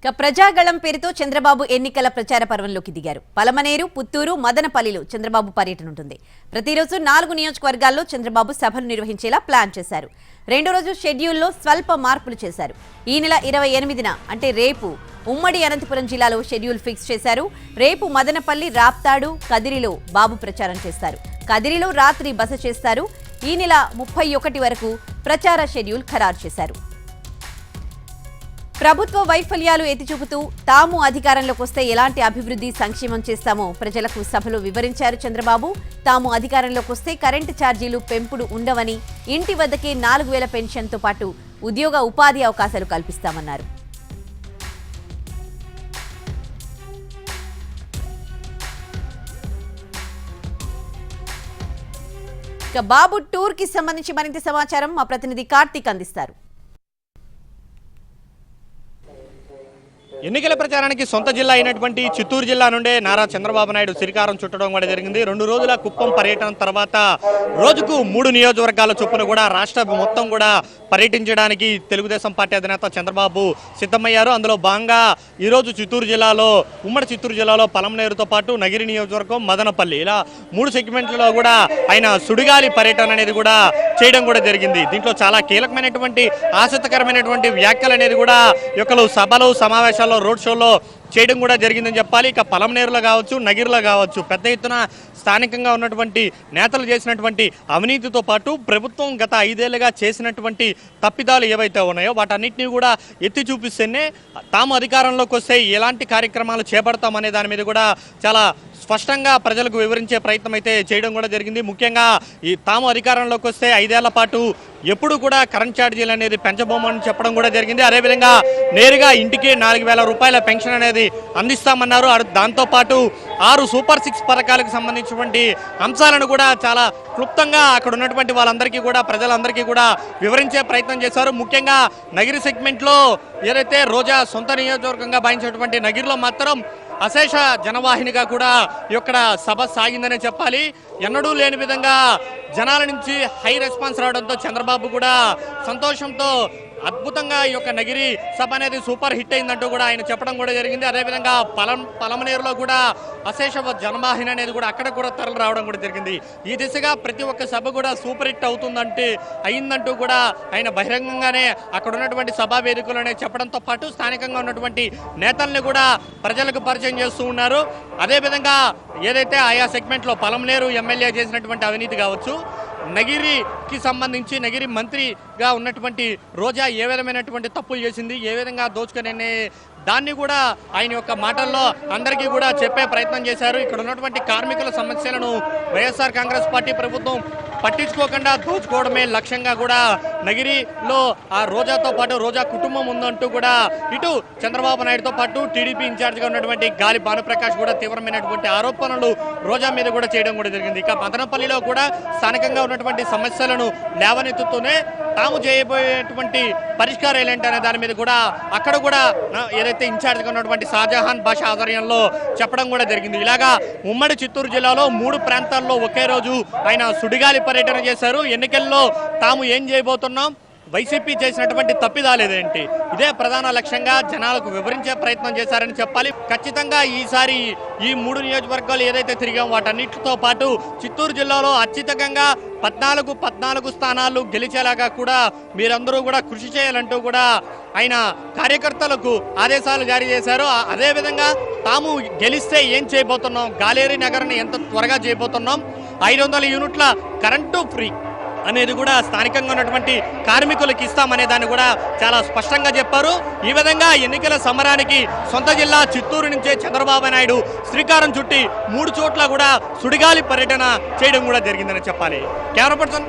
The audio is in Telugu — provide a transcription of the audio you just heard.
ఇక ప్రజాగళం పేరుతో చంద్రబాబు ఎన్నికల ప్రచార పర్వంలోకి దిగారు. పలమనేరు పుత్తూరు మదనపల్లిలో చంద్రబాబు పర్యటన ఉంటుంది. ప్రతిరోజు నాలుగు నియోజకవర్గాల్లో చంద్రబాబు సభలు నిర్వహించేలా ప్లాన్ చేశారు. రెండో రోజు షెడ్యూల్లో స్వల్ప మార్పులు చేశారు. ఈ నెల ఇరవై ఎనిమిదిన అంటే రేపు ఉమ్మడి అనంతపురం జిల్లాలో షెడ్యూల్ ఫిక్స్ చేశారు. రేపు మదనపల్లి రాప్తాడు కదిరిలో బాబు ప్రచారం చేస్తారు. కదిరిలో రాత్రి బస చేస్తారు. ఈ నెల ముప్పై ఒకటి వరకు ప్రచార షెడ్యూల్ ఖరారు చేశారు. ప్రభుత్వ వైఫల్యాలు ఎత్తిచూపుతూ తాము అధికారంలోకి వస్తే ఎలాంటి అభివృద్ధి సంక్షేమం చేస్తామో ప్రజలకు సభలో వివరించారు చంద్రబాబు. తాము అధికారంలోకి వస్తే కరెంటు ఛార్జీలు పెంపుడు ఉండవని ఇంటి వద్దకే నాలుగు వేల పెన్షన్తో పాటు ఉద్యోగ ఉపాధి అవకాశాలు కల్పిస్తామన్నారు. ఇక బాబు టూర్కి సంబంధించి మరింత సమాచారం మా ప్రతినిధి కార్తీక్ అందిస్తారు. ఎన్నికల ప్రచారానికి సొంత జిల్లా అయినటువంటి చిత్తూరు జిల్లా నుండే నారా చంద్రబాబు నాయుడు శ్రీకారం చుట్టడం కూడా జరిగింది. రెండు రోజుల కుప్పం పర్యటన తర్వాత రోజుకు మూడు నియోజకవర్గాల చొప్పున కూడా రాష్ట్ర మొత్తం కూడా పర్యటించడానికి తెలుగుదేశం పార్టీ అధినేత చంద్రబాబు సిద్ధమయ్యారు. అందులో భాగంగా ఈరోజు చిత్తూరు జిల్లాలో ఉమ్మడి చిత్తూరు జిల్లాలో పలమనేరుతో పాటు నగిరి నియోజకవర్గం మదనపల్లి. ఇలా మూడు సెగ్మెంట్లలో కూడా ఆయన సుడిగాలి పర్యటన అనేది కూడా చేయడం కూడా జరిగింది. దీంట్లో చాలా కీలకమైనటువంటి ఆసక్తికరమైనటువంటి వ్యాఖ్యలు అనేది కూడా ఈ సభలో సమావేశం సమావేశాల్లో రోడ్ షోలో చేయడం కూడా జరిగిందని చెప్పాలి. ఇక పలమనేరులో కావచ్చు నగిరిలో కావచ్చు పెద్ద ఎత్తున స్థానికంగా ఉన్నటువంటి నేతలు చేసినటువంటి అవినీతితో పాటు ప్రభుత్వం గత ఐదేళ్ళుగా చేసినటువంటి తప్పిదాలు ఏవైతే ఉన్నాయో వాటన్నిటిని కూడా ఎత్తి చూపిస్తేనే తాము అధికారంలోకి వస్తే ఎలాంటి కార్యక్రమాలు చేపడతామనే దాని మీద కూడా చాలా స్పష్టంగా ప్రజలకు వివరించే ప్రయత్నం అయితే చేయడం కూడా జరిగింది. ముఖ్యంగా ఈ తాము అధికారంలోకి వస్తే ఐదేళ్ళ పాటు ఎప్పుడు కూడా కరెంట్ ఛార్జీలు అనేది పెంచబోమని చెప్పడం కూడా జరిగింది. అదేవిధంగా నేరుగా ఇంటికి నాలుగు వేల రూపాయల పెన్షన్ అనేది అందిస్తామన్నారు. దాంతోపాటు ఆరు సూపర్ సిక్స్ పథకాలకు సంబంధించినటువంటి అంశాలను కూడా చాలా క్లుప్తంగా అక్కడ ఉన్నటువంటి వాళ్ళందరికీ కూడా ప్రజలందరికీ కూడా వివరించే ప్రయత్నం చేశారు. ముఖ్యంగా నగిరి సెగ్మెంట్లో ఏదైతే రోజా సొంత నియోజకవర్గంగా భావించినటువంటి నగిరిలో మాత్రం అశేష జనవాహినిగా కూడా ఇక్కడ సభ సాగిందనే చెప్పాలి. ఎన్నడూ లేని విధంగా జనాల నుంచి హై రెస్పాన్స్ రావడంతో చంద్రబాబు కూడా సంతోషంతో అద్భుతంగా ఈ యొక్క నగిరి సభ అనేది సూపర్ హిట్ అయిందంటూ కూడా ఆయన చెప్పడం కూడా జరిగింది. అదేవిధంగా పలం పలమనేరులో కూడా అశేష జనవాహిని అనేది కూడా అక్కడ కూడా తరలి రావడం కూడా జరిగింది. ఈ దిశగా ప్రతి ఒక్క సభ కూడా సూపర్ హిట్ అవుతుందంటే అయిందంటూ కూడా ఆయన బహిరంగంగానే అక్కడ ఉన్నటువంటి సభా వేదికలోనే చెప్పడంతో పాటు స్థానికంగా ఉన్నటువంటి నేతల్ని కూడా ప్రజలకు పరిచయం చేస్తూ ఉన్నారు. అదేవిధంగా ఏదైతే ఆయా సెగ్మెంట్లో పలమనేరు ఎమ్మెల్యే చేసినటువంటి అవినీతి కావచ్చు నగిరికి సంబంధించి నగిరి మంత్రిగా ఉన్నటువంటి రోజా ఏ విధమైనటువంటి తప్పులు చేసింది? ఏ విధంగా దోచుకొని దాన్ని కూడా ఆయన యొక్క మాటల్లో అందరికీ కూడా చెప్పే ప్రయత్నం చేశారు. ఇక్కడ ఉన్నటువంటి కార్మికుల సమస్యలను వైఎస్ఆర్ కాంగ్రెస్ పార్టీ ప్రభుత్వం పట్టించుకోకుండా దోచుకోవడమే లక్ష్యంగా కూడా నగిరిలో ఆ రోజాతో పాటు రోజా కుటుంబం ఉందంటూ కూడా ఇటు చంద్రబాబు నాయుడుతో పాటు టీడీపీ ఇన్ఛార్జిగా ఉన్నటువంటి గాలి భానుప్రకాష్ కూడా తీవ్రమైనటువంటి ఆరోపణలు రోజా మీద కూడా చేయడం కూడా జరిగింది. ఇక మదనపల్లిలో కూడా స్థానికంగా ఉన్నటువంటి సమస్యలను లేవనెత్తుతూనే తాము చేయబోయేటువంటి పరిష్కారాలు ఏంటి అనే దాని మీద కూడా అక్కడ కూడా ఏదైతే ఇన్ఛార్జ్గా ఉన్నటువంటి షాజహాన్ భాష ఆధ్వర్యంలో చెప్పడం కూడా జరిగింది. ఇలాగా ఉమ్మడి చిత్తూరు జిల్లాలో మూడు ప్రాంతాల్లో ఒకే రోజు ఆయన సుడిగాలి పర్యటన చేశారు. ఎన్నికల్లో తాము ఏం చేయబోతున్నాం? వైసీపీ చేసినటువంటి తప్పిదాలేదేంటి ఇదే ప్రధాన లక్ష్యంగా జనాలకు వివరించే ప్రయత్నం చేశారని చెప్పాలి. ఖచ్చితంగా ఈసారి ఈ మూడు నియోజకవర్గాలు ఏదైతే తిరిగాం వాటన్నిటితో పాటు చిత్తూరు జిల్లాలో అత్యధికంగా పద్నాలుగు పద్నాలుగు స్థానాలు గెలిచేలాగా కూడా మీరందరూ కూడా కృషి చేయాలంటూ కూడా ఆయన కార్యకర్తలకు ఆదేశాలు జారీ చేశారు. అదేవిధంగా తాము గెలిస్తే ఏం చేయబోతున్నాం? గాలేరి నగరాన్ని ఎంత త్వరగా చేయబోతున్నాం? ఐదు వందల యూనిట్ల కరెంటు ఫ్రీ అనేది కూడా స్థానికంగా ఉన్నటువంటి కార్మికులకు ఇస్తామనే దాన్ని కూడా చాలా స్పష్టంగా చెప్పారు. ఈ విధంగా ఎన్నికల సమరానికి సొంత జిల్లా చిత్తూరు నుంచే చంద్రబాబు నాయుడు శ్రీకారం చుట్టి మూడు చోట్ల కూడా సుడిగాలి పర్యటన చేయడం కూడా జరిగిందని చెప్పాలి. Camera person